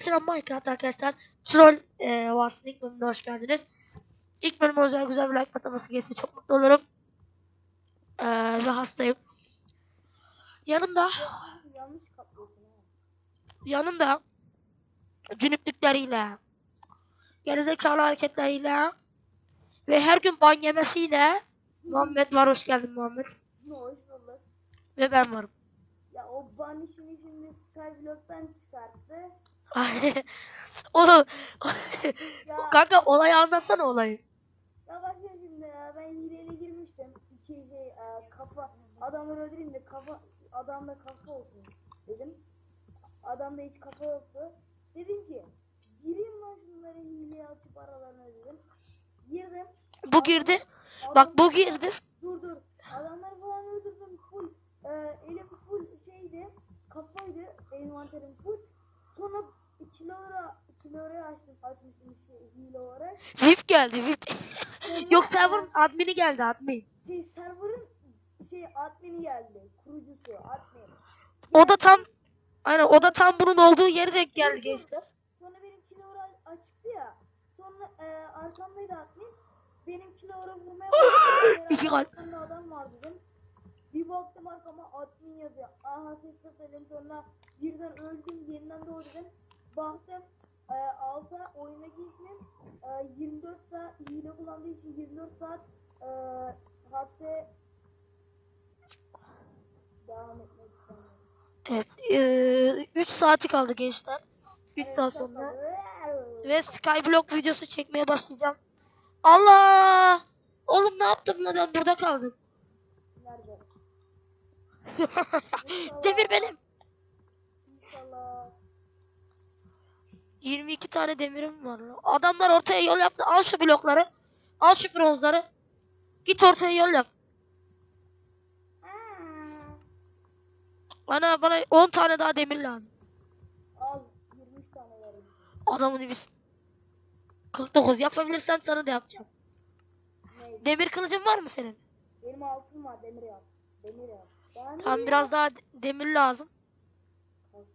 Selam Minecraft arkadaşlar. Troll e, varsın ilk bölümüne hoş geldiniz. İlk bölüme özel güzel bir like patlaması gelirse çok mutlu olurum. E, ve hastayım. Yanımda yanımda cünüplükleriyle gerizekalı hareketleriyle ve her gün ban yemesiyle Muhammed var hoş geldin Muhammed. Hoş. Ve ben varım. Ya o ban işini şimdi Skyblock'tan çıkarttı. Oğlum kanka olayı anlatsana olayı. ya bak ya şimdi ya ben hileyle girmiştim. İki şey e, kafa adamları öldüreyim de kafa adamda kafa olsun dedim. Adamda hiç kafa yoktu. Dedim ki gireyim lan şunları hileye atıp aralarına dedim. Girdim. Bu girdi. Adam- Bak bu girdi. Dur dur. Adamları falan öldürdüm. Full. E, elim full şeydi. Kafaydı. Envanterim full. Sonra kilora kilora açtım. Açmıştım şey, hile olarak. VIP geldi VIP. Yok server admini geldi admin. Şey server'ın şey admini geldi. Kurucusu admin. O da tam aynen o da tam bunun olduğu yere denk geldi gençler. Sonra benim kilora açıktı ya. Sonra e, arkamdaydı admin. Benim kilora vurmaya başladı. İki kalp. Adam var dedim. Bir baktım arkama admin yazıyor. Aha ses dedim sonra birden öldüm yeniden doğdum. Baktım e, alta oyundaki ismim e, 24 saat hile kullandığı için 24 saat e, hapse devam etmek istemiyorum. Evet 3 saati kaldı gençler. 3 Evet, saat sonra. Ve Skyblock videosu çekmeye başlayacağım. Allah! Oğlum ne yaptım lan ben burada kaldım. Nerede? Demir benim. 22 tane demirim var. Adamlar ortaya yol yaptı. Al şu blokları. Al şu bronzları. Git ortaya yol yap. Bana bana 10 tane daha demir lazım. Al 23 tane vereyim. Adamın dibisin. 49 yapabilirsem sana da yapacağım. Ne? Demir kılıcın var mı senin? Benim altın var demir yap. Demir yap. Tamam ya? biraz daha de- demir lazım. Oğlum.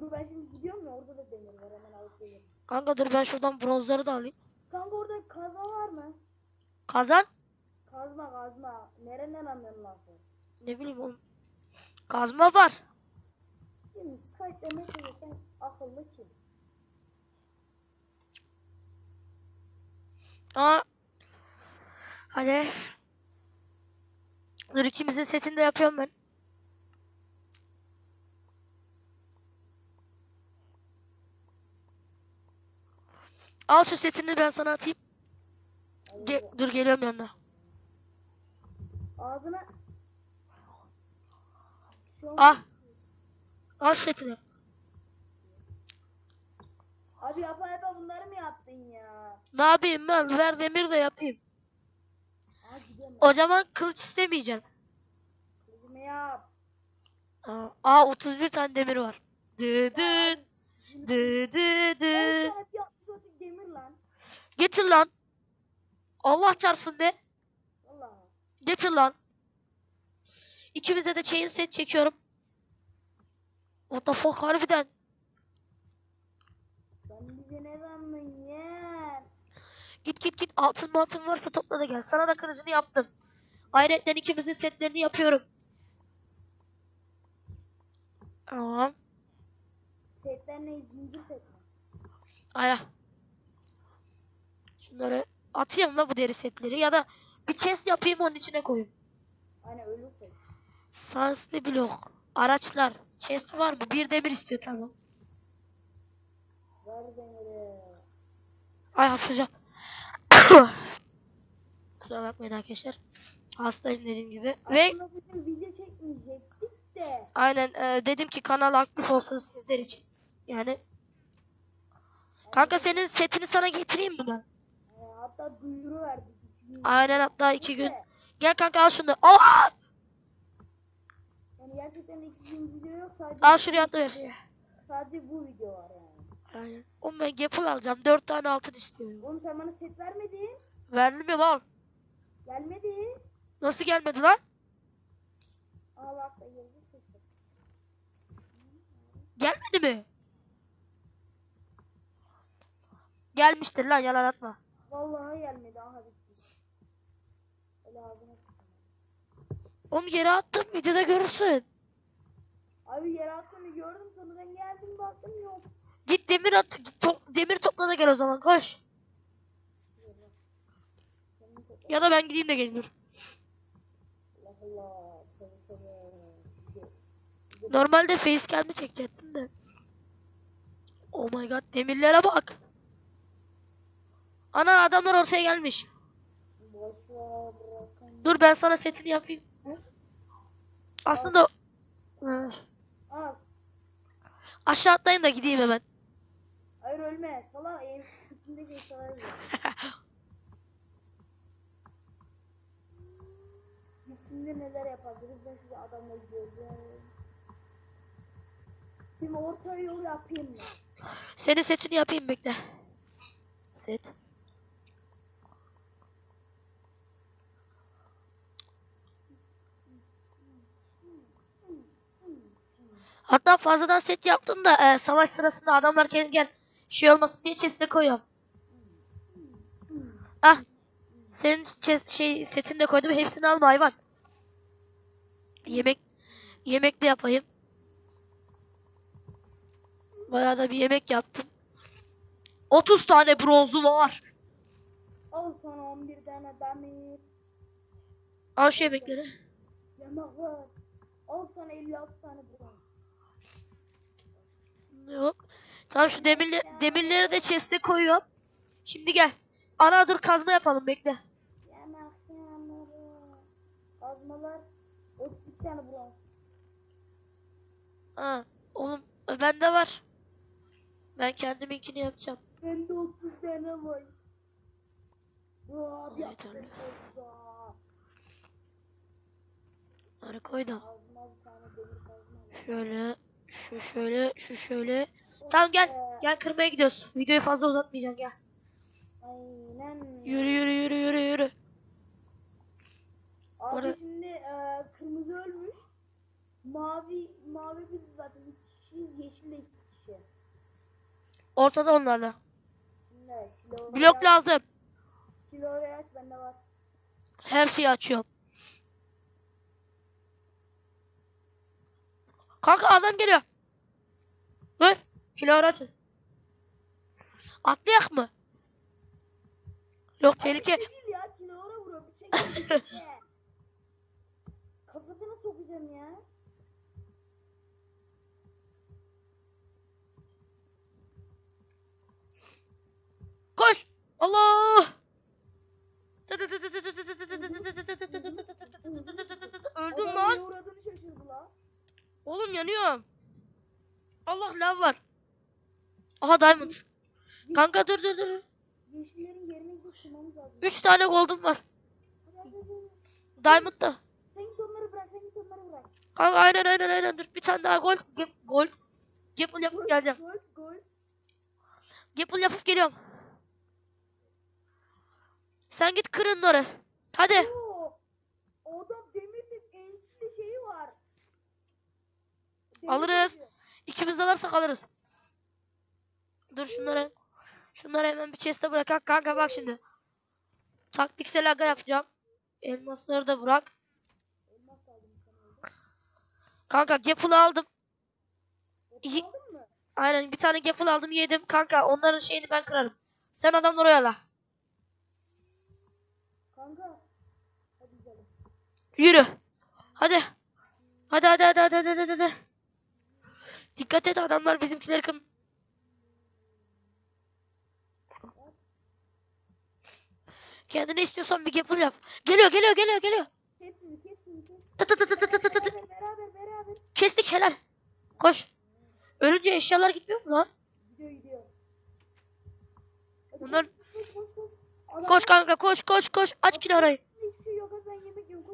Dur ben şimdi gidiyorum ya orada da demir var hemen alıp gelirim. Kanka dur ben şuradan bronzları da alayım. Kanka orada kazma var mı? Kazan? Kazma kazma. Nereden lan sen? Ne bileyim oğlum. Kazma var. Şimdi Skype demek ki sen akıllı kim? Aa. Hadi. Dur ikimizin setini de yapıyorum ben. Al şu setini ben sana atayım. Ge- dur geliyorum yanına. Ağzına Ah. Al setini. Abi yapa yapa bunları mı yaptın ya? Ne yapayım ben? Ver demir de yapayım. O zaman kılıç istemeyeceğim. Kızımı yap. Aa, aa 31 tane demir var. Dı dı dı dı dı. 10 saat yaptı zaten demir lan. Getir lan. Allah çarpsın de. Vallahi. Getir lan. İkimize de chain set çekiyorum. What the fuck harbiden. Sen bize ne ya? Git git git altın altın varsa topla da gel. Sana da kılıcını yaptım. Ayrıca ikimizin setlerini yapıyorum. Tamam. Setler ne? Zincir set mi? Aynen. Şunları atayım da bu deri setleri ya da bir chest yapayım onun içine koyayım. Aynen ölü set. Sanslı blok. Araçlar. Chest var mı? Bir demir istiyor tamam. Ver demiri. Ay hapşıracağım. Kusura bakmayın arkadaşlar. Hastayım dediğim gibi. Ve Aslında bugün video çekmeyecektik de. aynen e, dedim ki kanal aktif olsun sizler için. Yani Kanka senin setini sana getireyim mi ben? Hatta duyuru verdik. Aynen hatta iki gün. Gel kanka al şunu. Aa! Yani gerçekten iki gün video yok sadece. Al şuraya atla ver. Sadece bu video var yani. Aynen. Oğlum ben Gapple alacağım. Dört tane altın istiyorum. Oğlum sen bana set vermedin. Vermiyorum al. Gelmedi. Nasıl gelmedi lan? Aa bak da geldi. Gelmedi mi? Gelmiştir lan yalan atma. Vallahi gelmedi aha bitti. Öyle ağzına sıçtım. Oğlum yere attım videoda görürsün. Abi yer altını gördüm sonradan geldim baktım yok. Git demir at. Git to- demir topla da gel o zaman koş. Ya da ben gideyim de geleyim dur. Allah Allah. Normalde facecam'ı çekecektim de. Oh my god demirlere bak. Ana adamlar ortaya gelmiş. Dur ben sana setini yapayım. Aslında aşağı atlayın da gideyim hemen. Hayır ölme. Ev içinde geçer. Biz şimdi neler yapabiliriz ben size adamla göreceğim. Şimdi orta yol yapayım mı? Senin setini yapayım bekle. Set. Hatta fazladan set yaptım da e, savaş sırasında adamlar gelirken şey olmasın diye chest'e koyuyorum. Ah. Senin chest, şey setini de koydum. Hepsini alma hayvan. Yemek yemek de yapayım. Bayağı da bir yemek yaptım. 30 tane bronzu var. Al sana 11 tane demir. Al şu yemekleri. Yamak var. Al sana 56 tane bronz. Yok. Tamam şu demirle, demirleri de chest'e koyuyorum. Şimdi gel. Ara dur kazma yapalım bekle. Kazmalar 32 tane bronz. Ha, oğlum bende var. Ben kendiminkini yapacağım. Bende 30 tane var. Aa. Aa, Hadi koy da. Şöyle, şu şöyle, şu şöyle. Tamam gel. Gel kırmaya gidiyoruz. Videoyu fazla uzatmayacağım gel. Aynen. Yürü yürü yürü yürü yürü. Abi Orada- şimdi e, kırmızı ölmüş. Mavi mavi biz zaten iki kişiyiz. Yeşil de iki kişi. Ortada onlarla. Kilo Blok lazım. Kilo oraya aç bende var. Her şeyi açıyorum. Kanka adam geliyor. Dur. Silahı açın. Atlayak mı? Yok tehlike. Değil ya bir çek. Kafasına sokacağım ya. Koş. Allah. Öldüm lan. Oğlum yanıyorum. Allah lav var. Aha diamond. Kanka dur dur dur. 3 tane gold'um var. Diamond da. Kanka aynen aynen aynen dur. Bir tane daha gold. Gap, gold. Gapple yapıp geleceğim. Gapple yapıp geliyorum. Sen git kırın oraya. Hadi. Oo, o adam demirli ençli şeyi var. Alırız. İkimiz de alırsak alırız. Dur şunları. Şunları hemen bir chest'e bırak. Kanka bak şimdi. Taktiksel aga yapacağım. Elmasları da bırak. Kanka Gapple'ı aldım. Mı? Aynen bir tane Gapple aldım yedim. Kanka onların şeyini ben kırarım. Sen adamları oyala. Kanka. Hadi gidelim. Yürü. Hadi. Hadi hadi hadi hadi hadi hadi. hadi. Dikkat et adamlar bizimkileri kım. Kendine istiyorsan bir Gapple yap. Geliyor geliyor geliyor geliyor. Hepsini hepsini. Tı tı tı. Kestik helal. Koş. Ölünce eşyalar gitmiyor mu lan? Bunlar- koş, kanka koş koş koş. Aç kilo orayı.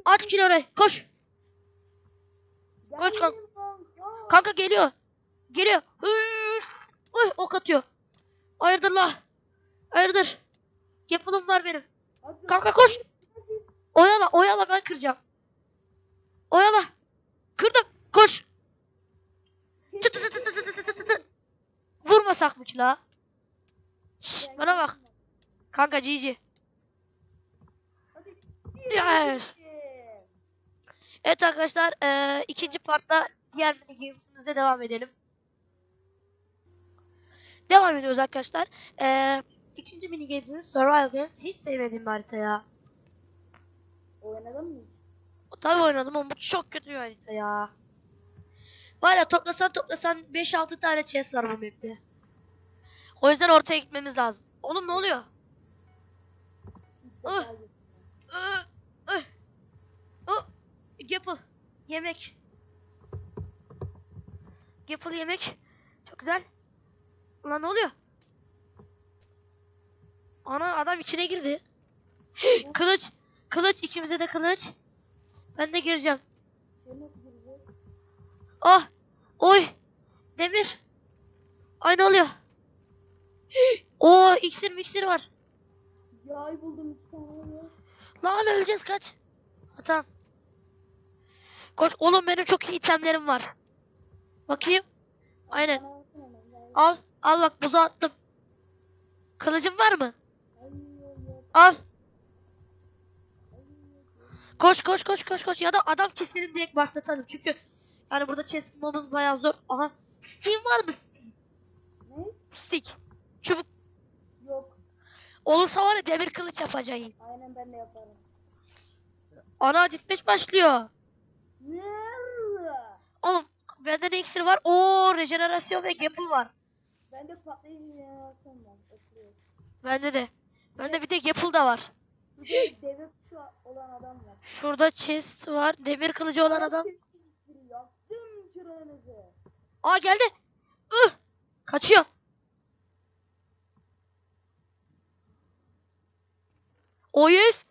Aç kilo orayı. Koş. koş kanka. Kanka geliyor. Geliyor. Uy, ok atıyor. Hayırdır la. Hayırdır. Yapılım var benim. Kanka koş. Oyala oyala ben kıracağım. Oyala. Kırdım. Koş. Çıt çıt çıt çıt çıt çıt çıt. Vurmasak mı ki la? Şşş bana bak. Kanka cici. Yes. Evet arkadaşlar e, ikinci partta diğer mini devam edelim. Devam ediyoruz arkadaşlar. Eee ikinci mini games'imiz Survival Games. Hiç sevmediğim bir harita ya. Oynadın mı? Tabii oynadım ama bu çok kötü bir harita ya. Var ya toplasan toplasan 5-6 tane chest var bu map'te. O yüzden ortaya gitmemiz lazım. Oğlum ne oluyor? Ah. Gapple. Yemek. Gapple yemek. Çok güzel. Ulan ne oluyor? Ana adam içine girdi. kılıç. Kılıç. ikimize de kılıç. Ben de gireceğim. Ah. Oy. Demir. Ay ne oluyor? Oo iksir miksir var. Yay buldum iki tane. Lan öleceğiz kaç. Tamam. Koç oğlum benim çok iyi itemlerim var. Bakayım. Aynen. Lan. Al. Al bak buza attım. Kılıcın var mı? Al. Koş koş koş koş koş. Ya da adam keselim direkt başlatalım. Çünkü yani burada chest bulmamız bayağı zor. Aha. Steam var mı? Steam. Ne? Stick. Çubuk. Yok. Olursa var ya demir kılıç yapacaksın. Aynen ben de yaparım. Ana ditmeş başlıyor. Oğlum bende ne iksir var? Oo rejenerasyon ve gapple var. Bende patlayıcı jenerasyon var. Oturuyor. Bende de. Bende bir de gapple da var. Bir de deve kuşu olan adam var. Şurada chest var. Demir kılıcı olan adam. Yaktım çırağınızı. Aa geldi. Ih! Kaçıyor. O yes.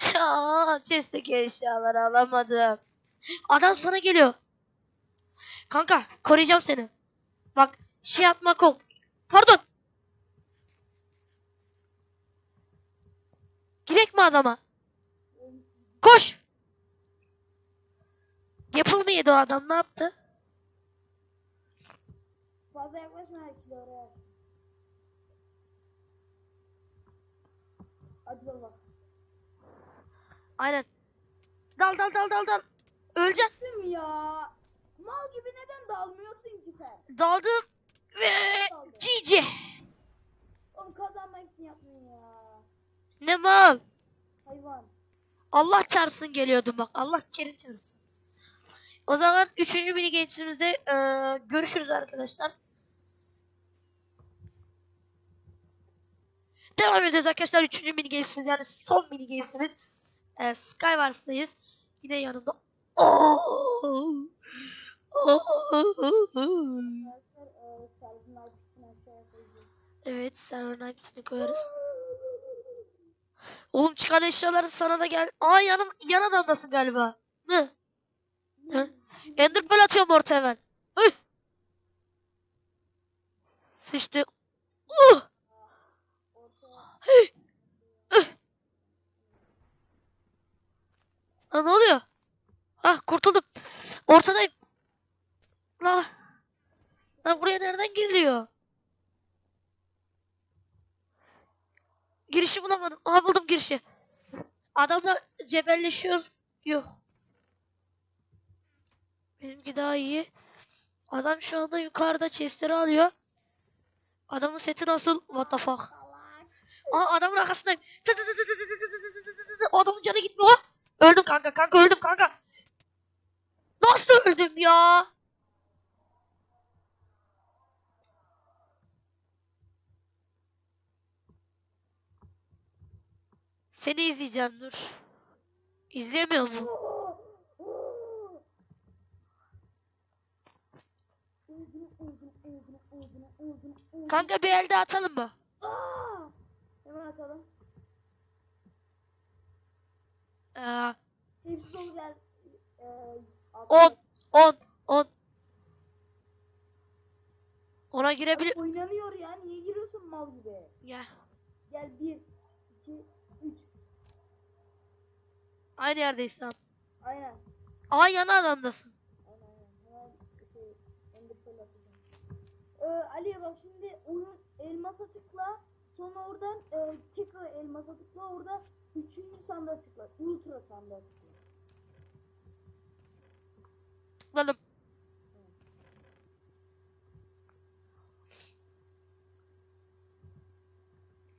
Aa, chest'teki eşyaları alamadım. Adam sana geliyor. Kanka koruyacağım seni. Bak şey yapmak ol. Pardon. Girek mi adama? Koş. Yapıl mı yedi o adam ne yaptı? Fazla yaklaşma herkese oraya. Hadi bak. Aynen. Dal dal dal dal dal. Öleceksin. Ya? Mal gibi neden dalmıyorsun ki sen? Daldım ve GG. Oğlum kazanmak için yapmıyorsun ya. Ne mal. Hayvan. Allah çarpsın geliyordum bak. Allah kerim çarpsın. O zaman 3. mini games'imizde eee, görüşürüz arkadaşlar. Devam ediyoruz arkadaşlar 3. mini games'imiz yani son mini games'imiz. Eee Skywars'tayız. Yine yanımda. Oh! Oh! Evet, server'ın hepsini koyarız. Oğlum çıkan eşyalar sana da gel. Aa yanım yan adamdasın galiba. Mı? Ender Pearl atıyorum ortaya ben. Hıh! Sıçtı. Uh! Lan ne oluyor? Ah kurtuldum. Ortadayım. Lan. Lan buraya nereden giriliyor? Girişi bulamadım. Aha buldum girişi. Adamla cebelleşiyoruz. Yok. Benimki daha iyi. Adam şu anda yukarıda chestleri alıyor. Adamın seti nasıl? What the fuck? Aa adamın arkasındayım. Adamın canı gitmiyor. Öldüm kanka kanka öldüm kanka. Nasıl öldüm ya? Seni izleyeceğim dur. İzlemiyor mu? Kanka bir elde atalım mı? Hemen atalım. Ee, Hepsi dolu gel. Ee, On. 10 10 Ona girebilir. Oynanıyor ya. Niye giriyorsun mal gibi? Ya. Gel 1, 2, 3. Aynı yerdeyiz tamam. Aynen. Aa yana adamdasın. Aynen şey. Ee, Ali bak şimdi oyun elmasa tıkla. Sonra oradan e, tekrar elmasa tıkla. Orada üçüncü sandığa tıkla. Ultra sandığa tıkla. Tıkladım.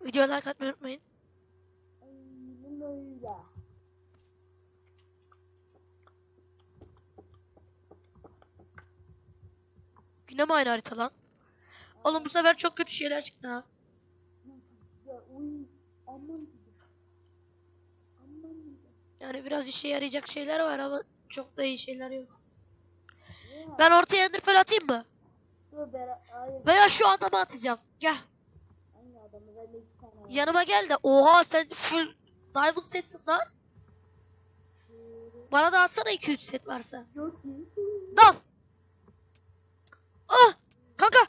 Videoya like atmayı unutmayın. Aynen öyle. Yine mi aynı harita lan? Oğlum bu sefer çok kötü şeyler çıktı ha. Yani biraz işe yarayacak şeyler var ama çok da iyi şeyler yok. Ben ortaya ender pearl atayım mı? Veya şu adama atacağım. Gel. Yanıma gel de. Oha sen full diamond setsin lan. Bana da atsana 2-3 set varsa. Yok. Ah! Kanka.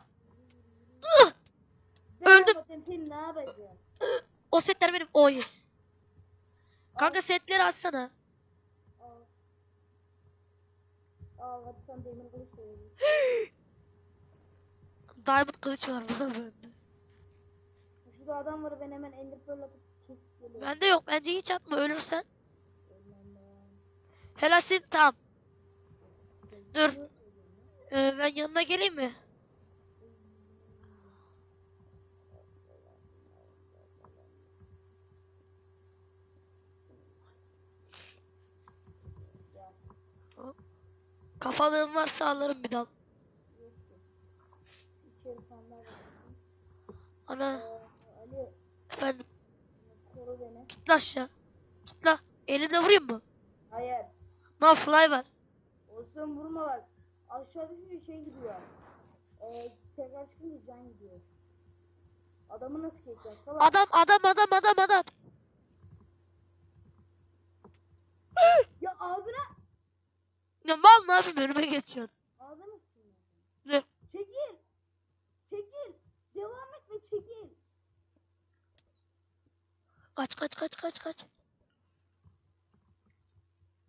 Ah! Öldüm. Ne yapacağım? O setler benim. Oh yes. Kanka setleri atsana. Sen. Diamond kılıç var bana bende. Şurada adam var ben hemen ender pearl atıp kesip. Bende yok. Bence hiç atma ölürsen. Helal senin tamam. Dur. Ee, ben yanına geleyim mi? Kafalığın varsa alırım bir dal. Ana Ali efendim koru beni. git la aşağı. Git la. Eline vurayım mı? Hayır. No fly var. Olsun vurma bak. Aşağı düşünce şey gidiyor. Ee, tekrar çıkınca can gidiyor. Adamı nasıl? Salak. Adam adam adam adam adam. Ya ağzına Ya mal ne yapayım önüme geçiyorsun. ağzına sıçayım. Ne? Çekil. Çekil. Devam etme çekil. Kaç kaç kaç kaç kaç.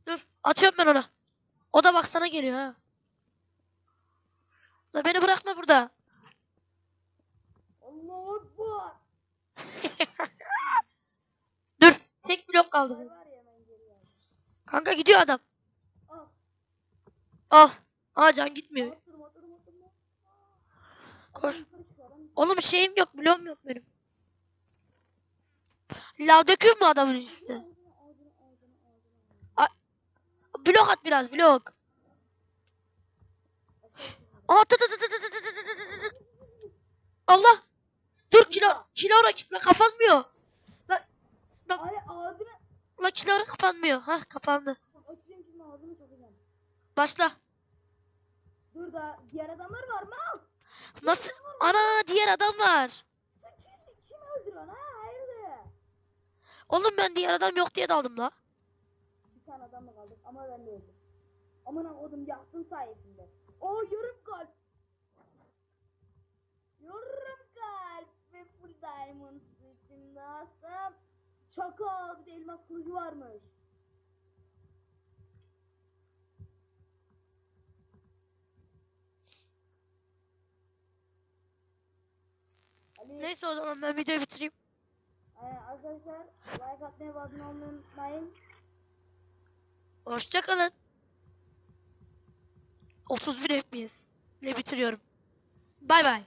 Dur atıyorum ben ona. O da bak sana geliyor ha da burada. Allah Akbar. Dur. Tek blok kaldı. Kanka gidiyor adam. Al. Al. Can gitmiyor. Koş. Oğlum şeyim yok, bloğum yok benim. Lav döküyor mu adamın üstüne? Blok at biraz, blok. Aa tı tı tı tı tı tı tı tı tı. Allah. Dur kilo kilora la kapanmıyor. La, Ay ağzına. la kilora kapanmıyor. Hah kapandı. Açacağım şimdi ağzını sokacağım. Başla. Dur da diğer adamlar var mı? Nasıl? Ana diğer adam var. Kim, kim öldürüyorsun ha? Hayırdır? Oğlum ben diğer adam yok diye daldım la. Bir tane adamla kaldık ama ben de öldüm. Aman akıdım yaktın sayesinde. O yarım kalp. Yarım kalp ve full diamond içinde asım. Şaka bir de elmas kılıcı varmış. Ali, Neyse o zaman ben videoyu bitireyim. Ee, arkadaşlar like atmayı abone olmayı unutmayın. Hoşçakalın. 31 FPS ile bitiriyorum. Bay bay.